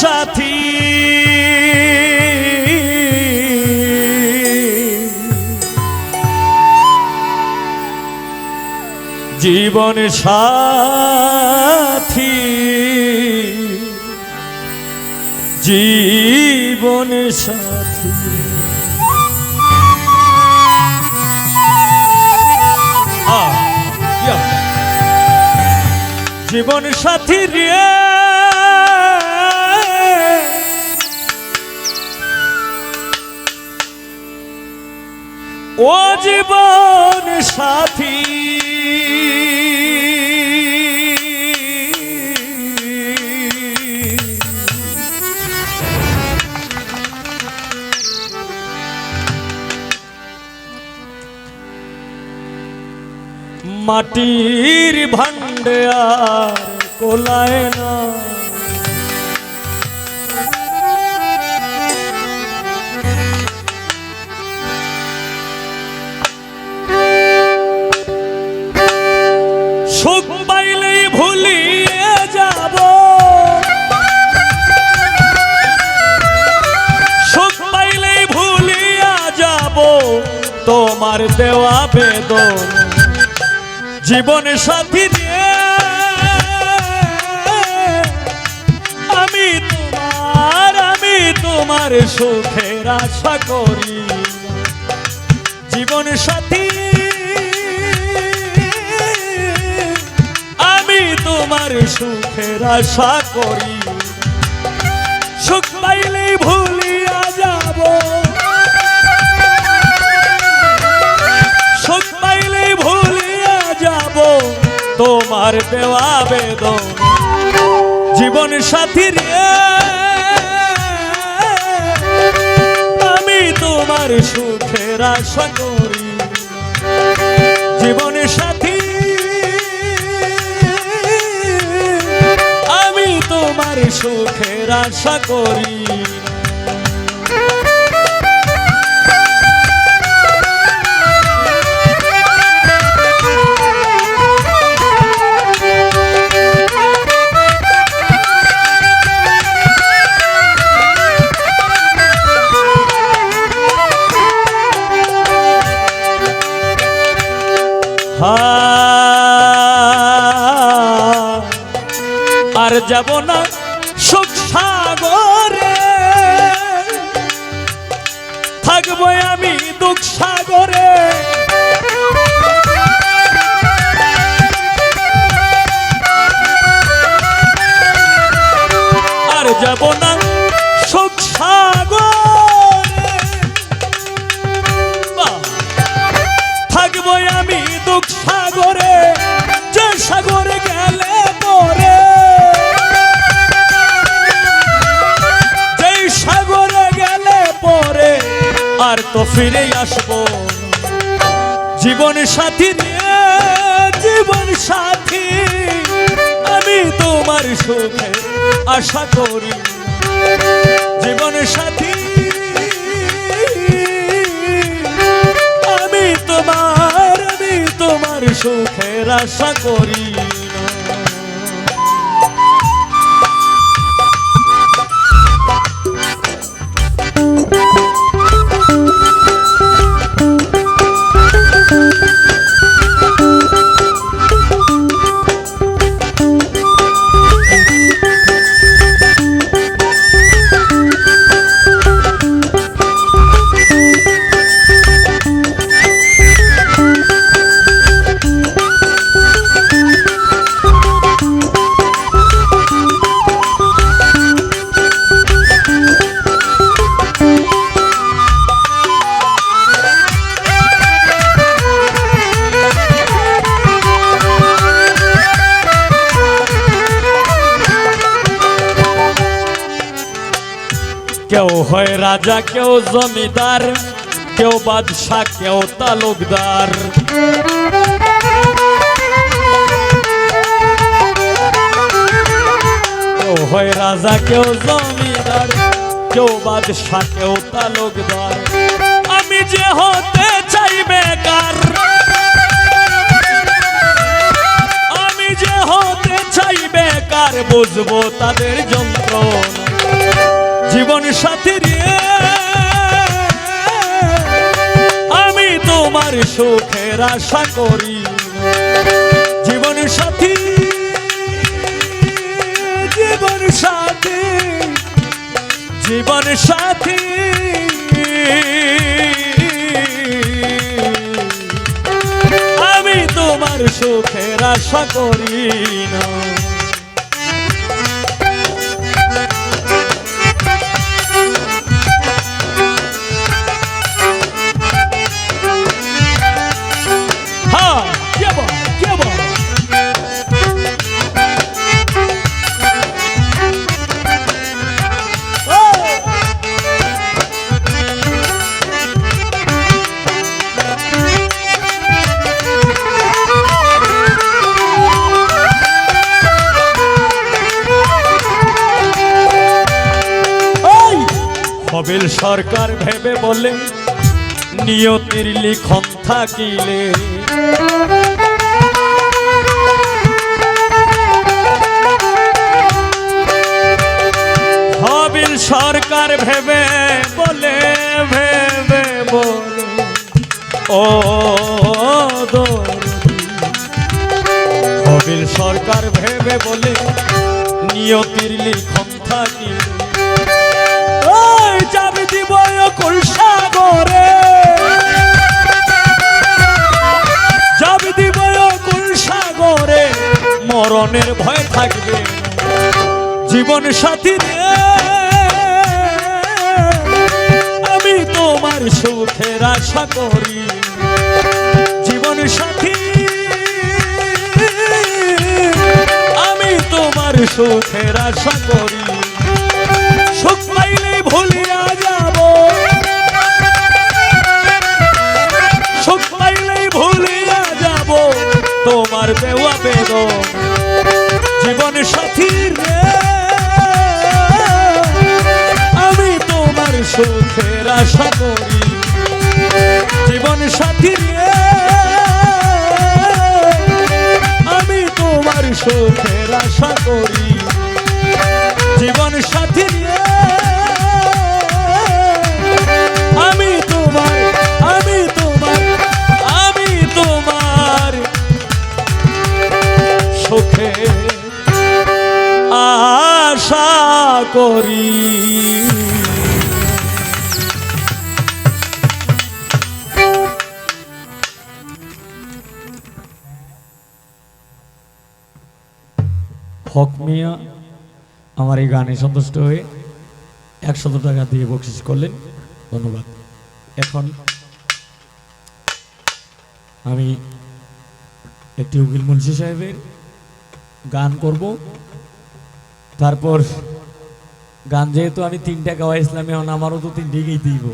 সাথী। জীবন সাথী। জীবন সাথী। জীবন সাথী রে। ও জীবন সাথী। মাটির ভান্ডে আর কোলায় না। তোমার দেওয়া বেদন। জীবন সাথী রে আমি তোমার আমি তোমার সুখের আশা করি। জীবন সাথী আমি তোমার সুখের আশা করি। সুখ পাইলেই ভুলিয়া যাব। তোমার দেওয়া বেদন। জীবন সাথী রে, আমি তোমার সুখের আশা করি। জীবন সাথী, আমি তোমার সুখের আশা করি। আর যাব না সুখ সাগরে। থাকব আমি দুঃখ আর তো ফিরে আসব। জীবন সাথী নিয়ে, জীবন সাথী, আমি তোমার সুখে আশা করি জীবন সাথী, আমি তোমার আমি তোমার সুখের আশা করি কেউ হয় রাজা, কেউ জমিদার, কেউ বাদশাহ, কেউ তালুকদার। কেউ হয় রাজা, কেউ জমিদার, কেউ বাদশাহ, কেউ তালুকদার। আমি যে হতে চাই বেকার, আমি যে হতে চাই বেকার, বুঝব তাদের যন্ত্রণা। জীবন সাথী রে আমি তোমার সুখের আশা করি। জীবন সাথী জীবন সাথী জীবন সাথী। আমি তোমার সুখের আশা করি না। হবিল সরকার ভেবে বলে, নিয়তির লিখন থাকিলে হবিল সরকার ভেবে বলে ভেবে বলে, ও। হবিল সরকার ভেবে বলে, নিয়তির লিখন থাকিলে কুল সাগরে। চাবি দিব কুল সাগরে, মরণের ভয় থাকবে, জীবন সাথী রে আমি তোমার সুখের আশা করি, জীবন সাথী। আমি তোমার সুখের আশা করি। সুখের আশা করি। জীবন সাথী আমি তোমার সুখের আশা করি। জীবন সাথী আমি তোমার আমি তোমার আমি তোমার সুখে আশা করি। হক মিয়া আমার এই গানে সন্তুষ্ট হয়ে একশত টাকা দিয়ে বকশিস করলেন। ধন্যবাদ। এখন আমি একটি উকিল মুন্সি সাহেবের গান করব। তারপর গান যেহেতু আমি তিনটা গাওয়া ইসলামে, এখন আমারও তো তিনটে গেই দিব